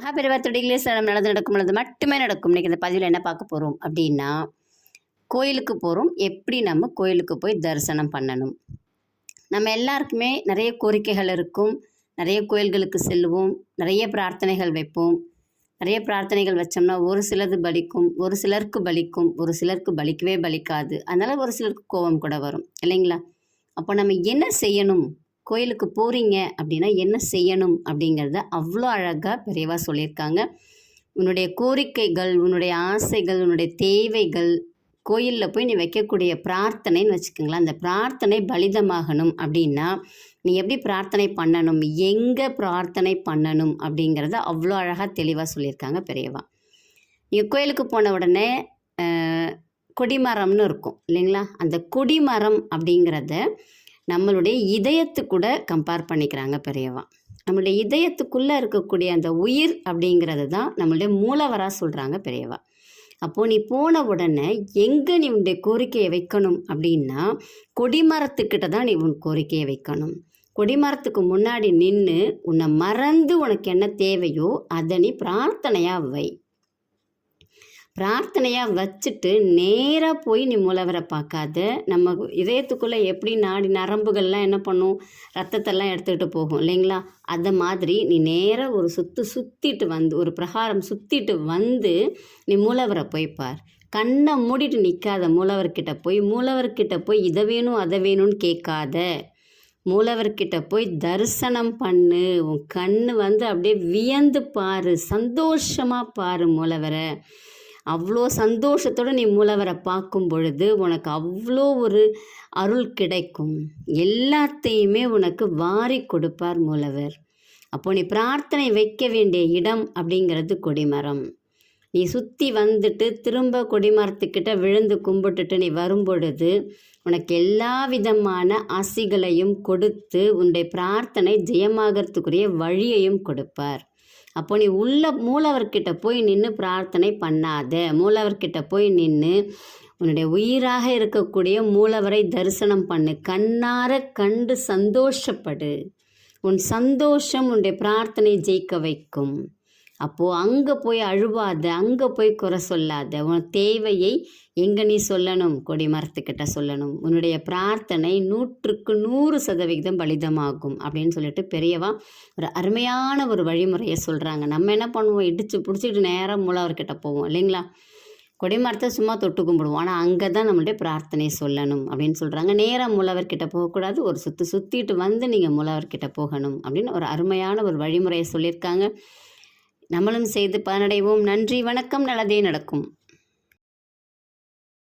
மகாபெரிவாத்துடைய சடம் நடந்து நடக்கும் பொழுது மட்டுமே நடக்கும். இன்றைக்கி இந்த பதிவில் என்ன பார்க்க போகிறோம் அப்படின்னா கோயிலுக்கு போகிறோம் எப்படி நம்ம கோயிலுக்கு போய் தரிசனம் பண்ணணும்? நம்ம எல்லாருக்குமே நிறைய கோரிக்கைகள் இருக்கும். நிறைய கோயில்களுக்கு செல்லுவோம் நிறைய பிரார்த்தனைகள் வைப்போம். நிறைய பிரார்த்தனைகள் வச்சோம்னா ஒரு சிலது பலிக்கும் ஒரு சிலருக்கு பலிக்கும் ஒரு சிலருக்கு பலிக்கவே பலிக்காது. அதனால் ஒரு சிலருக்கு கோபம் கூட வரும். இல்லைங்களா? அப்போ நம்ம என்ன செய்யணும்? கோயிலுக்கு போகிறீங்க அப்படின்னா என்ன செய்யணும் அப்படிங்கிறத அவ்வளோ அழகாக பெரியவா சொல்லியிருக்காங்க. உன்னுடைய கோரிக்கைகள் உன்னுடைய ஆசைகள் உன்னுடைய தேவைகள் கோயிலில் போய் நீ வைக்கக்கூடிய பிரார்த்தனைன்னு வச்சுக்கோங்களேன். அந்த பிரார்த்தனை பலிதமாகணும் அப்படின்னா நீ எப்படி பிரார்த்தனை பண்ணணும்? எங்கே பிரார்த்தனை பண்ணணும் அப்படிங்கிறத அவ்வளோ அழகாக தெளிவாக சொல்லியிருக்காங்க பெரியவா. நீங்கள் கோயிலுக்கு போன உடனே கொடிமரம்னு இருக்கும் இல்லைங்களா? அந்த கொடிமரம் அப்படிங்கிறத நம்மளுடைய இதயத்து கூட கம்பேர் பண்ணிக்கிறாங்க பெரியவா. நம்மளுடைய இதயத்துக்குள்ளே இருக்கக்கூடிய அந்த உயிர் அப்படிங்கிறது தான் நம்மளுடைய மூலவராக சொல்கிறாங்க பெரியவா. அப்போது நீ போன உடனே எங்கே நீ உன்னுடைய கோரிக்கையை வைக்கணும் அப்படின்னா கொடிமரத்துக்கிட்ட தான் நீ உன் கோரிக்கையை வைக்கணும். கொடிமரத்துக்கு முன்னாடி நின்று உன்னை மறந்து உனக்கு என்ன தேவையோ அதை நீ பிரார்த்தனையாக வை. பிரார்த்தனையாக வச்சுட்டு நேராக போய் நீ மூலவரை பார்க்காத. நம்ம இதயத்துக்குள்ளே எப்படி நாடி நரம்புகள்லாம் என்ன பண்ணும்? ரத்தத்தெல்லாம் எடுத்துக்கிட்டு போகும் இல்லைங்களா? அந்த மாதிரி நீ நேராக ஒரு சுற்று சுற்றிட்டு வந்து ஒரு பிரகாரம் சுற்றிட்டு வந்து நீ மூலவரை போய் பார். கண்ணை மூடிட்டு நிற்காத மூலவர்கிட்ட போய் மூலவர்கிட்ட போய் இதை வேணும் அதை வேணும்னு கேட்காத. மூலவர்கிட்ட போய் தரிசனம் பண்ணு. உன் கண் வந்து அப்படியே வியந்து பாரு சந்தோஷமாக பாரு மூலவரை. அவ்வளோ சந்தோஷத்தோடு நீ மூலவரை பார்க்கும் பொழுது உனக்கு அவ்வளோ ஒரு அருள் கிடைக்கும். எல்லாத்தையுமே உனக்கு வாரி கொடுப்பார் மூலவர். அப்போ நீ பிரார்த்தனை வைக்க வேண்டிய இடம் அப்படிங்கிறது கொடிமரம். நீ சுற்றி வந்துட்டு திரும்ப கொடிமரத்துக்கிட்ட விழுந்து கும்பிட்டுட்டு நீ வரும்பொழுது உனக்கு எல்லா விதமான ஆசிகளையும் கொடுத்து உன்னுடைய பிரார்த்தனை ஜெயமாகறதுக்குரிய வழியையும் கொடுப்பார். அப்போ நீ உள்ள மூலவர்கிட்ட போய் நின்று பிரார்த்தனை பண்ணாத. மூலவர்கிட்ட போய் நின்று உன்னுடைய உயிராக இருக்கக்கூடிய மூலவரை தரிசனம் பண்ணு. கண்ணார கண்டு சந்தோஷப்படு. உன் சந்தோஷம் உன்னுடைய பிரார்த்தனை ஜெயிக்க வைக்கும். அப்போது அங்கே போய் அழுவாத அங்கே போய் குறை சொல்லாத உன் தேவையை எங்கே நீ சொல்லணும்? கொடி மரத்துக்கிட்ட சொல்லணும். உன்னுடைய பிரார்த்தனை நூற்றுக்கு நூறு சதவிகிதம் பலிதமாகும் அப்படின்னு சொல்லிட்டு பெரியவா ஒரு அருமையான ஒரு வழிமுறையை சொல்கிறாங்க நம்ம என்ன பண்ணுவோம்? இடித்து பிடிச்சிட்டு நேராக மூலவர்கிட்ட போவோம் இல்லைங்களா? கொடிமரத்தை சும்மா தொட்டு கும்பிடுவோம். ஆனால் அங்கே தான் நம்மளுடைய பிரார்த்தனை சொல்லணும் அப்படின்னு சொல்கிறாங்க நேராக மூலவர்கிட்ட போகக்கூடாது. ஒரு சுற்று சுற்றிட்டு வந்து நீங்கள் மூலவர்கிட்ட போகணும் அப்படின்னு ஒரு அருமையான ஒரு வழிமுறையை சொல்லியிருக்காங்க. நம்மளும் செய்து பலனடைவோம் நன்றி வணக்கம் நல்லதே நடக்கும்.